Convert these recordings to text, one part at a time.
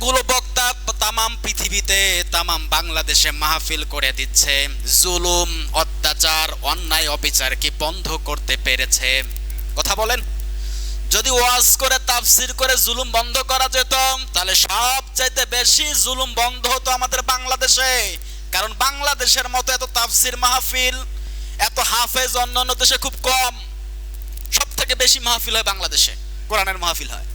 এতগুলো বক্তা তামাম পৃথিবীতে, তামাম বাংলাদেশে মাহফিল করে দিচ্ছে। জুলুম, অত্যাচার, অন্যায়, অবিচার কি বন্ধ করতে পেরেছে? কথা বলেন। যদি ওয়াজ করে, তাফসির করে জুলুম বন্ধ করা যেত, তাহলে সব চাইতে বেশি জুলুম বন্ধ হতো আমাদের বাংলাদেশে। কারণ বাংলাদেশের মতো এত তাফসির মাহফিল, এত হাফেজ অন্যান্য দেশে খুব কম। সব থেকে বেশি মাহফিল হয় বাংলাদেশে, কোরআনের মাহফিল হয়।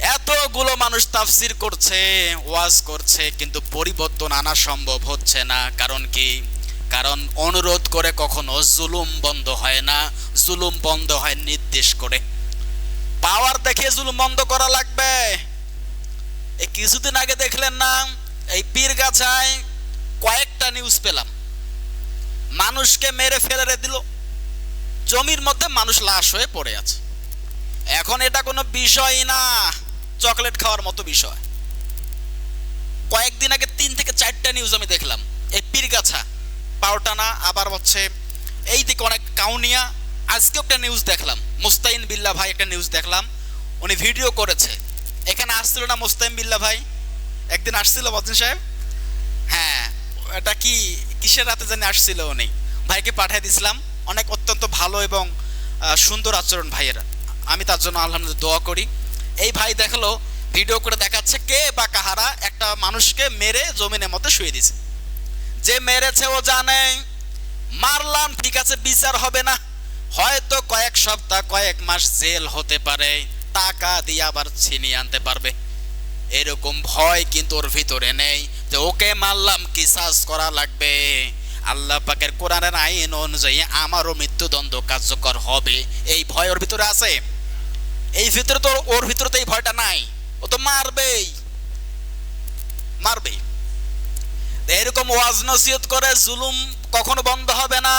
এতগুলো মানুষ তাফসির করছে, ওয়াজ করছে, কিন্তু পরিবর্তন আনা সম্ভব হচ্ছে না। কারণ কি? কারণ অনুরোধ করে কখনো জুলুম বন্ধ হয় না। জুলুম বন্ধ হয় নির্দেশ করে। পাওয়ার দেখে জুলুম বন্ধ করা লাগবে। এই কিছুদিন আগে দেখলেন না, এই পীরগাছায় কয়েকটা নিউজ পেলাম। মানুষকে মেরে ফেলে দিল। জমির মধ্যে মানুষ লাশ হয়ে পড়ে আছে। এখন এটা কোনো বিষয় না। চকলেট খাওয়ার মতো বিষয়। কয়েকদিন আগে তিন থেকে চারটা নিউজ আমি দেখলাম। এই পীরগাছা, পাওটানা, আবার হচ্ছে এই দিকে অনেক কাউনিয়া। আজকে একটা নিউজ দেখলাম। মুস্তাইন বিল্লা ভাই একটা নিউজ দেখলাম। উনি ভিডিও করেছে। এখানে আসছিল না মুস্তাইন বিল্লা ভাই? একদিন আসছিল বদিন সাহেব? হ্যাঁ এটা কি, কিসের রাতে জানি আসছিল উনি? ভাইকে পাঠিয়ে দিছিলাম। অনেক অত্যন্ত ভালো এবং সুন্দর আচরণ ভাইয়েরা। আমি তার জন্য আলহামদুলিল্লাহ দোয়া করি। এই ভাই দেখল, ভিডিও করে দেখাচ্ছে কে বা কাহারা একটা মানুষকে মেরে জমিনের মধ্যে শুয়ে দিছে যে মেরেছে ও জানে, মারলাম, ঠিক আছে, বিচার হবে না। হয়তো কয়েক সপ্তাহ, কয়েক মাস জেল হতে পারে, টাকা দিয়ে আবার ছিনিয়ে আনতে পারবে। এরকম ভয় কিন্তু ওর ভিতরে নেই যে ওকে মারলাম, কিসাস করা লাগবে। আল্লাহ পাকের কোরআনের আইন অনুযায়ী আমারও মৃত্যুদণ্ড কার্যকর হবে। এই ভয় ওর ভিতরে আছে? এই ভিতরে তো ওর ভিতরে তো এই ভয়টা নাই। ও তো মারবেই। মারবেই। এরকম ওয়াজ নসিহত করে জুলুম কখনো বন্ধ হবে না।